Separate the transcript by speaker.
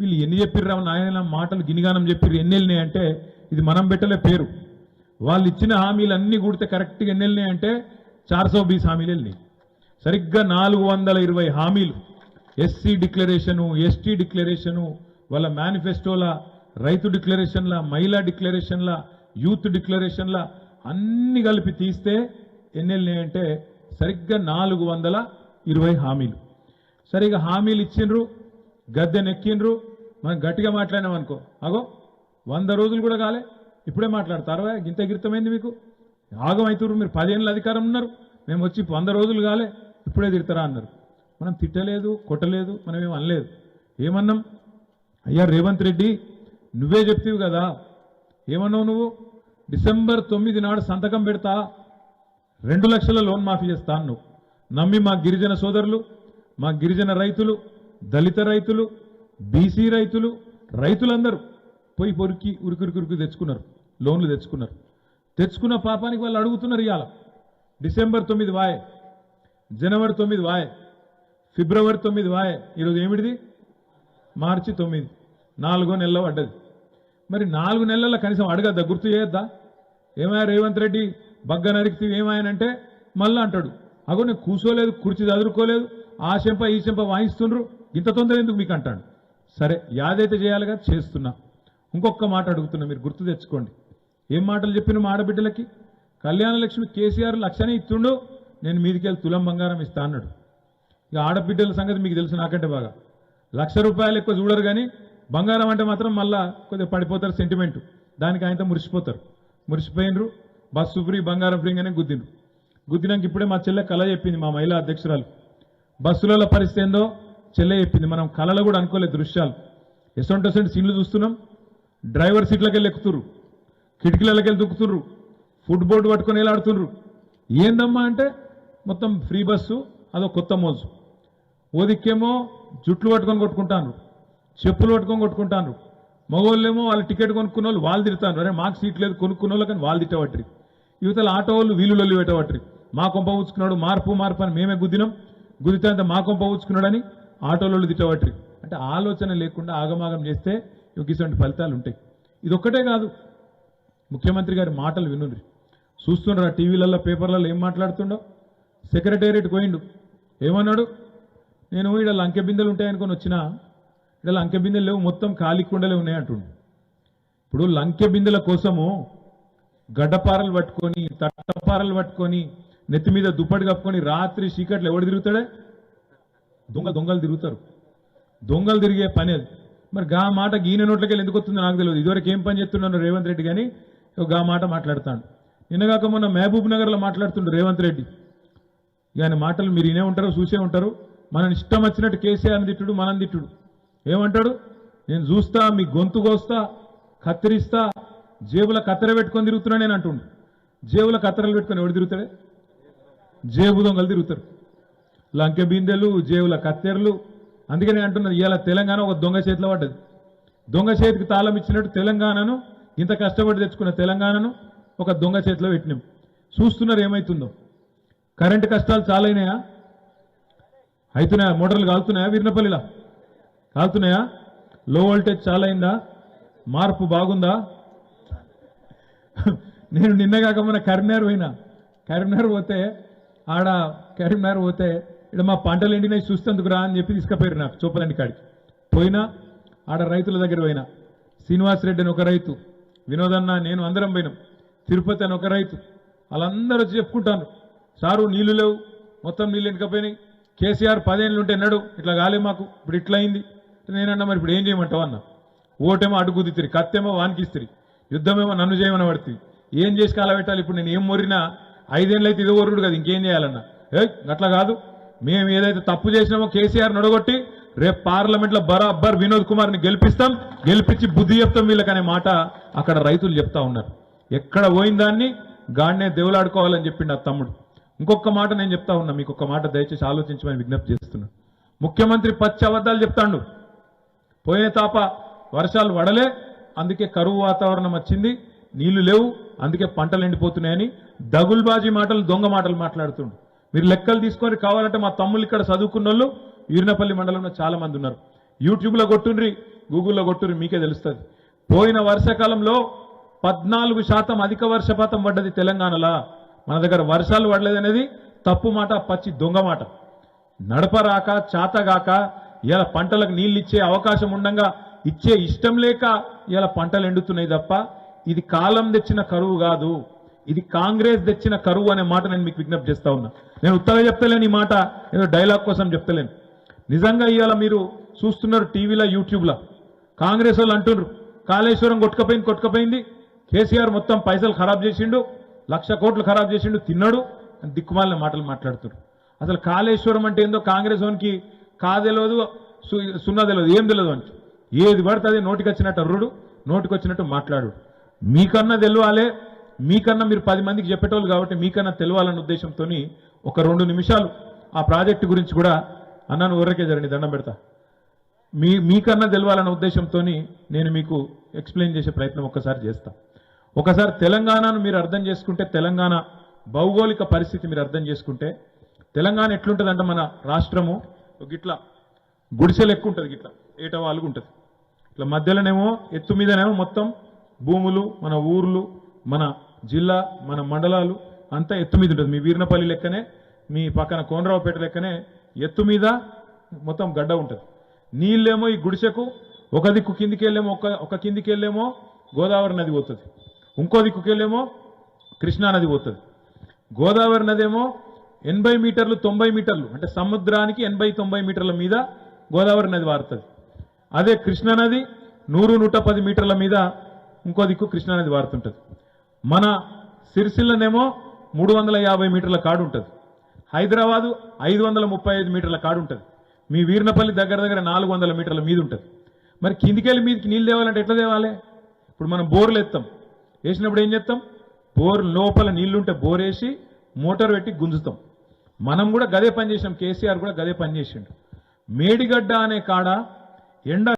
Speaker 1: వీళ్ళు ఎన్ని చెప్పిర్రా నాయన మాటలు గినిగానం చెప్పిర్రు ఎన్ని అంటే ఇది మనం పెట్టలే పేరు. వాళ్ళు ఇచ్చిన హామీలు అన్నీ కూడితే కరెక్ట్గా ఎన్ని అంటే చార్సో బీస్ హామీలు వెళ్ళినాయి. సరిగ్గా నాలుగు వందల ఇరవై హామీలు ఎస్సీ డిక్లరేషను ఎస్టీ డిక్లరేషను వాళ్ళ మేనిఫెస్టోల రైతు డిక్లరేషన్ల మహిళా డిక్లరేషన్ల యూత్ డిక్లరేషన్ల అన్ని కలిపి తీస్తే ఎన్ని అంటే సరిగ్గా నాలుగు వందల ఇరవై హామీలు. సరిగ్గా హామీలు ఇచ్చిండ్రు గద్దె నెక్కిండ్రు. మనం గట్టిగా మాట్లాడినాం అనుకో. అగో వంద రోజులు కూడా కాలే. ఇప్పుడే మాట్లాడతారు. ఇంత గిరితమైంది మీకు. ఆగం మీరు పదేళ్ళ అధికారం ఉన్నారు. మేము వచ్చి వంద రోజులు కాలే. ఇప్పుడే తిడతారా అన్నారు. మనం తిట్టలేదు కొట్టలేదు మనం ఏం అనలేదు. ఏమన్నాం? అయ్యా రేవంత్ రెడ్డి నువ్వే చెప్తావు కదా. ఏమన్నావు నువ్వు? డిసెంబర్ తొమ్మిది నాడు సంతకం పెడతా. రెండు లక్షల లోన్ మాఫీ చేస్తా నువ్వు నమ్మి మా గిరిజన సోదరులు మా గిరిజన రైతులు దళిత రైతులు బీసీ రైతులు రైతులందరూ పోయి పొరికి ఉరికురికురికి తెచ్చుకున్నారు లోన్లు తెచ్చుకున్నారు. తెచ్చుకున్న పాపానికి వాళ్ళు అడుగుతున్నారు ఇవాళ. డిసెంబర్ తొమ్మిది వాయే జనవరి తొమ్మిది వాయే ఫిబ్రవరి తొమ్మిది వాయే ఈరోజు ఏమిటిది? మార్చి తొమ్మిది. నాలుగో నెలలో పడ్డది. మరి నాలుగు నెలల్లో కనీసం అడగద్దా? గుర్తు చేయొద్దా? ఏమయ్యా రేవంత్ రెడ్డి బగ్గ నరికి ఏమాయనంటే మళ్ళా అంటాడు అగో నేను కూర్చోలేదు కుర్చీ చదువుకోలేదు ఆ చెంప ఈ చెంప వాయిస్తుండ్రు ఇంత తొందర ఎందుకు మీకు అంటాడు? సరే యాదైతే చేయాలిగా చేస్తున్నా. ఇంకొక మాట అడుగుతున్నా మీరు గుర్తు తెచ్చుకోండి. ఏం మాటలు చెప్పిన మా ఆడబిడ్డలకి? కళ్యాణ లక్ష్మి కేసీఆర్ లక్షనే ఇస్తుండు నేను మీదికెళ్ళి తులం బంగారం ఇస్తా అన్నాడు. ఇక ఆడబిడ్డల సంగతి మీకు తెలుసు నాకంటే బాగా. లక్ష రూపాయలు ఎక్కువ చూడరు కానీ బంగారం అంటే మాత్రం మళ్ళా కొద్దిగా పడిపోతారు సెంటిమెంట్ దానికి ఆయనతో మురిసిపోతారు. మురిసిపోయినరు బస్సు ఫ్రీ బంగారం ఫ్రీ అని గుద్దిండ్రు. గుద్దినాక ఇప్పుడే మా చెల్లె కళ చెప్పింది మా మహిళా అధ్యక్షురాలు. బస్సులలో పరిస్థితి ఏందో చెల్లె చెప్పింది. మనం కళలో కూడా అనుకోలేదు దృశ్యాలు. ఎసొంటి ఎసొంటి సీన్లు చూస్తున్నాం. డ్రైవర్ సీట్లకి వెళ్ళి ఎక్కుతుర్రు. కిటికీలకి వెళ్ళి దుక్కుతుర్రు. ఫుడ్ బోర్డు పట్టుకొని వెళ్ళాడుతుర్రు ఏందమ్మా అంటే మొత్తం ఫ్రీ బస్సు అదో కొత్త మోజు. ఓదిక్కేమో జుట్లు పట్టుకొని కొట్టుకుంటాను చెప్పులు పట్టుకొని కొట్టుకుంటాను మగవాళ్ళేమో వాళ్ళు టికెట్ కొనుక్కున్న వాళ్ళు వాళ్ళు తిడతాను అరే మాకు సీట్ లేదు కొనుక్కున్న వాళ్ళు కానీ వాళ్ళు తిట్టవట్రి. యువతల ఆటో వాళ్ళు వీళ్ళు లొల్లి పెట్టవట్రి. మా కొంప ఊచుకున్నాడు మార్పు మార్పు అని మేమే గుద్దినాం. గుద్దితే అంత మా కొంప ఊచుకున్నాడని ఆటోలలో తిట్టవట్రి అంటే ఆలోచన లేకుండా ఆగమాగం చేస్తే ఇటువంటి ఫలితాలు ఉంటాయి ఇదొక్కటే కాదు ముఖ్యమంత్రి గారి మాటలు వినుండ్రి చూస్తుండ్రా టీవీలలో పేపర్లలో ఏం మాట్లాడుతుండో? సెక్రటేరియట్ పోయిండు. ఏమన్నాడు? నేను ఇక్కడ లంకె బిందెలు ఉంటాయనుకొని వచ్చినా ఇక్కడ లంకె బిందెలు లేవు మొత్తం ఖాళీ కుండలే ఉన్నాయి అంటుండు. ఇప్పుడు లంకె బిందెల కోసము గడ్డపారలు పట్టుకొని తట్టపారలు పట్టుకొని నెత్తి మీద దుప్పటి కప్పుకొని రాత్రి చీకట్లు ఎవడు తిరుగుతాడే? దొంగ దొంగలు తిరుగుతారు. దొంగలు తిరిగే పని అది. మరి గా మాట గీన నోట్లకెళ్ళి ఎందుకు వస్తుందో నాకు తెలియదు. ఇదివరకు ఏం పని చేస్తున్నాను రేవంత్ రెడ్డి కానీ గా మాట మాట్లాడతాడు. నిన్నగాక మొన్న మహబూబ్ నగర్లో మాట్లాడుతుండు రేవంత్ రెడ్డి. ఇక ఆయన మాటలు మీరు వినే ఉంటారు చూసే ఉంటారు. మనని ఇష్టం వచ్చినట్టు కేసీఆర్ తిట్టుడు మనం తిట్టుడు. ఏమంటాడు? నేను చూస్తా మీ గొంతు కోస్తా కత్తిరిస్తా జేబుల కత్తెర పెట్టుకొని తిరుగుతున్నా నేను అంటుండు. జేబుల కత్తెరలు పెట్టుకొని ఎవడు తిరుగుతాడే? జేబు దొంగలు తిరుగుతారు. లంకె బిందెలు జేవుల కత్తెరలు. అందుకనే అంటున్నది ఇవాళ తెలంగాణ ఒక దొంగ చేతిలో పడ్డది. దొంగ చేతికి తాళం ఇచ్చినట్టు తెలంగాణను ఇంత కష్టపడి తెచ్చుకున్న తెలంగాణను ఒక దొంగ చేతిలో పెట్టినాం. చూస్తున్నారు ఏమవుతుందో కరెంటు కష్టాలు చాలా అయినాయా అవుతున్నాయా? మోటార్లు కాలుతున్నాయా? వీరినపల్లిలా? కాలుతున్నాయా? లో వోల్టేజ్ చాలా అయిందా మార్పు బాగుందా? నేను నిన్న కాక కరీంనగర్ పోయినా. కరీంనగర్ పోతే ఆడ కరీంనగర్ పోతే ఇక్కడ మా పంటలు ఎండినాయి చూస్తేందుకు రా అని చెప్పి తీసుకుపోయారు నాకు చూపలండి కాడికి. పోయినా ఆడ రైతుల దగ్గర పోయినా శ్రీనివాస్ రెడ్డి అని ఒక రైతు వినోదన్న నేను అందరం పోయినాం తిరుపతి అని ఒక రైతు వాళ్ళందరూ వచ్చి చెప్పుకుంటాను సారు నీళ్ళు లేవు మొత్తం నీళ్ళు ఎండుకపోయినాయి కేసీఆర్ పదేళ్ళు ఉంటే నడు ఇట్లా కాలే మాకు ఇప్పుడు ఇట్లా అయింది నేనన్నా మరి ఇప్పుడు ఏం చేయమంటావు? అన్న. ఓటేమో అడుగుదిత్తిరి కత్తేమో వానికిస్తిరి యుద్ధమేమో నన్ను చేయమని పడుతుంది ఏం చేసి కాలబెట్టాలి? ఇప్పుడు నేను ఏం మొరినా ఐదేళ్ళు అయితే ఇదో ఒర్రుడు కదా ఇంకేం చేయాలన్నా. ఏ అట్లా కాదు. మేము ఏదైతే తప్పు చేసినామో కేసీఆర్ నడగొట్టి రేపు పార్లమెంట్లో బరాబర్ వినోద్ కుమార్ని గెలిపిస్తాం గెలిపించి బుద్ధి చెప్తాం వీళ్ళకనే మాట అక్కడ రైతులు చెప్తా ఉన్నారు. ఎక్కడ పోయిన దాన్ని గాడినే దేవులాడుకోవాలని చెప్పిండు ఆ తమ్ముడు. ఇంకొక మాట నేను చెప్తా ఉన్నా మీకు ఒక మాట దయచేసి ఆలోచించమని విజ్ఞప్తి చేస్తున్నా. ముఖ్యమంత్రి పచ్చి అబద్ధాలు చెప్తాండు. పోయే తాప వర్షాలు వడలే అందుకే కరువు వాతావరణం వచ్చింది నీళ్ళు లేవు అందుకే పంటలు ఎండిపోతున్నాయని దగుల్బాజీ మాటలు దొంగ మాటలు మాట్లాడుతుండు. మీరు లెక్కలు తీసుకొని కావాలంటే మా తమ్ముళ్ళు ఇక్కడ చదువుకున్న వాళ్ళు వీరినపల్లి మండలంలో చాలా మంది ఉన్నారు. యూట్యూబ్లో కొట్టుండ్రి గూగుల్లో కొట్టుండ్రి మీకే తెలుస్తుంది. పోయిన వర్షాకాలంలో పద్నాలుగు శాతం అధిక వర్షపాతం పడ్డది తెలంగాణలో. మన దగ్గర వర్షాలు పడలేదనేది తప్పు మాట పచ్చి దొంగ మాట. నడపరాక చాతగాక ఇలా పంటలకు నీళ్ళు ఇచ్చే అవకాశం ఉండగా ఇచ్చే ఇష్టం లేక ఇలా పంటలు ఎండుతున్నాయి తప్ప ఇది కాలం తెచ్చిన కరువు కాదు. ఇది కాంగ్రెస్ తెచ్చిన కరువు అనే మాట నేను మీకు విజ్ఞప్తి చేస్తా ఉన్నా. నేను ఉత్తగా చెప్తలేను ఈ మాట ఏదో డైలాగ్ కోసం చెప్తలేను. నిజంగా ఇవాళ మీరు చూస్తున్నారు టీవీలో యూట్యూబ్లో. కాంగ్రెస్ వాళ్ళు అంటున్నారు కాళేశ్వరం కొట్టుకపోయింది కొట్టుకపోయింది. కేసీఆర్ మొత్తం పైసలు ఖరాబ్ చేసిండు లక్ష కోట్లు ఖరాబ్ చేసిండు తిన్నాడు అని దిక్కుమాలిన మాటలు మాట్లాడుతున్నారు అసలు కాళేశ్వరం అంటే ఏందో కాంగ్రెస్ వానికి కాదెలవదు సు- సున్నా తెలియదు ఏం తెలియదు అంటే ఏది పడితే అది నోటికి వచ్చినట్టు అర్రుడు నోటికి వచ్చినట్టు మాట్లాడు మీకన్నా తెలియాలే మీకన్నా మీరు పది మందికి చెప్పేటోళ్ళు కాబట్టి మీకన్నా తెలియాలన్న ఉద్దేశంతో ఒక రెండు నిమిషాలు ఆ ప్రాజెక్టు గురించి కూడా అన్నాను ఊరకే జరండి దండం పెడతా. మీ మీకన్నా తెలవాలన్న ఉద్దేశంతో నేను మీకు ఎక్స్ప్లెయిన్ చేసే ప్రయత్నం ఒక్కసారి చేస్తా. ఒకసారి తెలంగాణను మీరు అర్థం చేసుకుంటే తెలంగాణ భౌగోళిక పరిస్థితి మీరు అర్థం చేసుకుంటే తెలంగాణ ఎట్లుంటుందంటే మన రాష్ట్రము? గిట్లా గుడిసెలు ఎక్కువ ఉంటుంది గిట్లా ఏటవాలుగా ఉంటుంది. ఇట్లా మధ్యలోనేమో ఎత్తు మీదనేమో మొత్తం భూములు మన ఊర్లు మన జిల్లా మన మండలాలు అంతా ఎత్తు మీద ఉంటుంది. మీ వీర్నపల్లి లెక్కనే మీ పక్కన కోనరావుపేట లెక్కనే ఎత్తు మీద మొత్తం గడ్డ ఉంటుంది. నీళ్ళేమో ఈ గుడిసెకు ఒక దిక్కు కిందికి వెళ్ళేమో ఒక ఒక కిందికి వెళ్ళేమో గోదావరి నది పోతుంది. ఇంకో దిక్కుకి వెళ్ళేమో కృష్ణా నది పోతుంది. గోదావరి నది ఏమో ఎనభై మీటర్లు తొంభై మీటర్లు అంటే సముద్రానికి ఎనభై తొంభై మీటర్ల మీద గోదావరి నది వారుతుంది. అదే కృష్ణానది నూరు నూట పది మీటర్ల మీద ఇంకో దిక్కు కృష్ణానది వారుతుంటుంది. మన సిరిసిల్లనేమో మూడు వందల యాభై మీటర్ల కాడు ఉంటుంది హైదరాబాదు ఐదు వందల ముప్పై ఐదు మీటర్ల కాడు ఉంటుంది మీ వీర్నపల్లి దగ్గర దగ్గర నాలుగు వందల మీటర్ల మీద ఉంటుంది మరి కిందికెళ్ళి మీదకి నీళ్ళు తేవాలంటే ఎట్లా తేవాలి? ఇప్పుడు మనం బోర్లు ఎత్తాం. వేసినప్పుడు ఏం చేస్తాం? బోర్ లోపల నీళ్ళుంటే బోర్ వేసి మోటార్ పెట్టి గుంజుతాం. మనం కూడా గదే పని చేసాం కేసీఆర్ కూడా గదే పని చేసిండు. మేడిగడ్డ అనే కాడ ఎండ